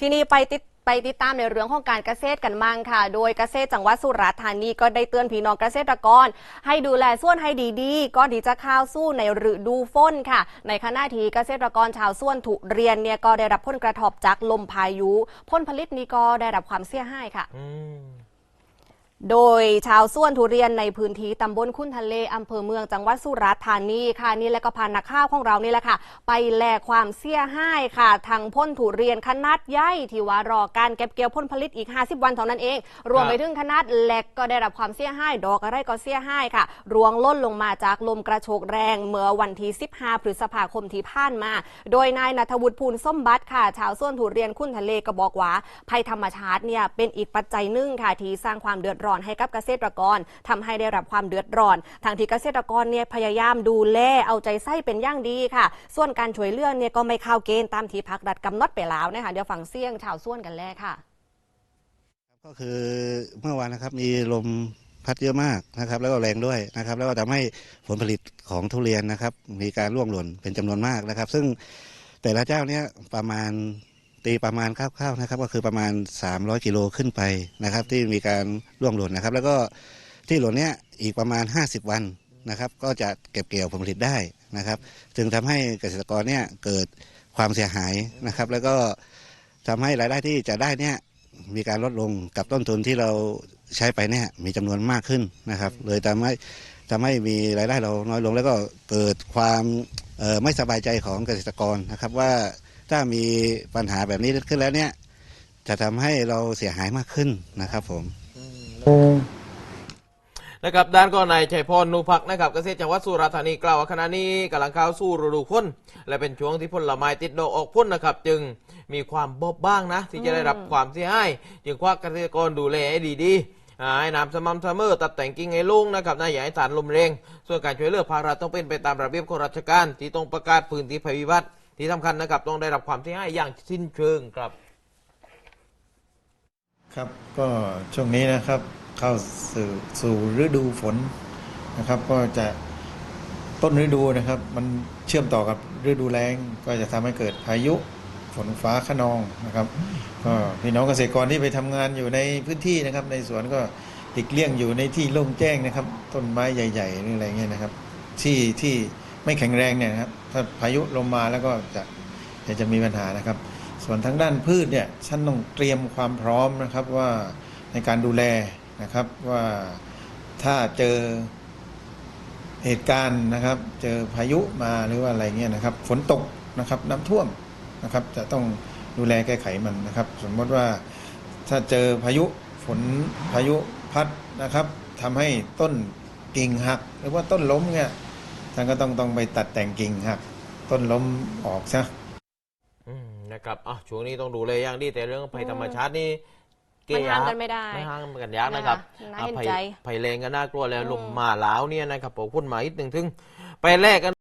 ทีนี้ไปติดไปติดตามในเรื่องของการเกษตรกันมั่งค่ะ โดยเกษตรจังหวัดสุราษฎร์ธานีก็ได้เตือนพี่น้องเกษตรกร ให้ดูแลส่วนให้ดีๆก่อนที่จะข้าวสู้ในฤดูฝนค่ะ ในขณะที่เกษตรกรชาวส่วนถุเรียนเนี่ยก็ได้รับผลกระทบจากลมพายุผลผลิตนี้ก็ได้รับความเสียหายค่ะ โดยชาวส่วนทุเรียนในพื้นที่ตำบลคุ้นทะเลอำเภอเมืองจังหวัดสุราษฎร์ธานีค่ะนี่และก็พานักข่าวของเรานี่แหละค่ะ ไปแลความเสียหายค่ะทางพ้นทุเรียนขนาดใหญ่ที่ว่ารอการเก็บเกี่ยวผลผลิตอีก 50 วันเท่านั้นเอง รวมไปถึงขนาดแหลกก็ได้รับความเสียหายดอกอะไรก็เสียหายค่ะ รวงล่นลงมาจากลมกระโชกแรงเมื่อวันที่ 15 พฤษภาคมที่ผ่านมา โดยนายนัทวุฒิภูลส้มบัตรค่ะ ชาวส่วนทุเรียนคุ้นทะเลก็บอกว่าภัยธรรมชาติเนี่ยเป็นอีกปัจจัยหนึ่งค่ะที่สร้างความเดือดร้อนให้กับเกษตรกรทำให้ได้รับความเดือดร้อน ทางที่เกษตรกรเนี่ยพยายามดูแลเอาใจใส่เป็นอย่างดีค่ะ ส่วนการช่วยเหลือเนี่ยก็ไม่เข้าเกณฑ์ตามที่พักรัฐกำหนดไปแล้วนะคะเดี๋ยวฟังเสียงชาวส่วนกันแลค่ะก็คือเมื่อวานนะครับมีลมพัดเยอะมากนะครับ แล้วก็แรงด้วยนะครับ แล้วก็ทำให้ผลผลิตของทุเรียนนะครับ มีการร่วงหล่นเป็นจำนวนมากนะครับ ซึ่งแต่ละเจ้าเนี้ยประมาณ ตีประมาณคร่าวๆนะครับก็คือประมาณ 300 กิโลขึ้นไปนะครับ ที่มีการร่วงหล่นนะครับ แล้วก็ที่หล่นเนี้ยอีกประมาณ 50 วันนะครับ ก็จะเก็บเกี่ยวผลผลิตได้นะครับจึงทำให้เกษตรกรเนี่ยเกิดความเสียหายนะครับ แล้วก็ทำให้รายได้ที่จะได้เนี่ยมีการลดลงกับต้นทุนที่เราใช้ไปเนี่ยมีจำนวนมากขึ้นนะครับ เลยทำให้ทำให้มีรายได้เราน้อยลง แล้วก็เกิดความไม่สบายใจของเกษตรกรนะครับว่า ถ้ามีปัญหาแบบนี้ขึ้นแล้วเนี่ย จะทำให้เราเสียหายมากขึ้นนะครับผม นะครับด้านก็นายชัยพรนูพักนะครับเกษตรจังหวัดสุราษฎร์ธานีกล่าวว่าขณะนี้กำลังเข้าสู่ฤดูฝนและเป็นช่วงที่ผลไม้ติดดอกออกพ้นนะครับ จึงมีความบอบบ้างนะ ที่จะได้รับความเสียหายจึงควักเกษตรกรดูแลให้ดีๆอ่าให้น้ำสม่ำเสมอตัดแต่งกิ่งให้ลุงนะครับนาอย่าให้ฐานลมแรง ส่วนการช่วยเหลือภาครัฐต้องเป็นไปตามระเบียบของราชการที่ต้องประกาศพื้นที่ภัยพิบัติ ที่สำคัญนะครับต้องได้รับความเสียหายอย่างสิ้นเชิงครับ ครับก็ช่วงนี้นะครับเข้าสู่สู่ฤดูฝนนะครับ ก็จะต้นฤดูนะครับ มันเชื่อมต่อกับฤดูแล้งก็จะทำให้เกิดพายุฝนฟ้าขนองนะครับก็พี่น้องเกษตรกรที่ไปทำงานอยู่ในพื้นที่นะครับ ในสวนก็หลีกเลี่ยงอยู่ในที่โล่งแจ้งนะครับ ต้นไม้ใหญ่ๆหรืออะไรเงี้ยนะครับ ที่ที่ ไม่แข็งแรงเนี่ยนะครับถ้าพายุลมมาแล้วก็จะจะจะมีปัญหานะครับ ส่วนทางด้านพืชเนี่ยฉันต้องเตรียมความพร้อมนะครับว่าในการดูแลนะครับว่าถ้าเจอเหตุการณ์นะครับ เจอพายุมาหรือว่าอะไรเงี้ยนะครับฝนตกนะครับน้ำท่วมนะครับ จะต้องดูแลแก้ไขมันนะครับ สมมติว่าถ้าเจอพายุฝนพายุพัดนะครับทำให้ต้นกิ่งหัก หรือว่าต้นล้มเนี่ย ท่านก็ต้องต้องไปตัดแต่งกิ่งหักต้นล้มออกซะอืมนะครับอะช่วงนี้ต้องดูเลยอย่างดีแต่เรื่องภัยธรรมชาตินี่มันห้ามกันไม่ได้ไม่ห้ามกันยากนะครับนะคะน่าเห็นอะภัยใจภัยแรงก็น่ากลัวแล้วอืมลมมาหลาวเนี่ยนะครับผมพุ่นมาอีกหนึ่งถึงไปแลกกัน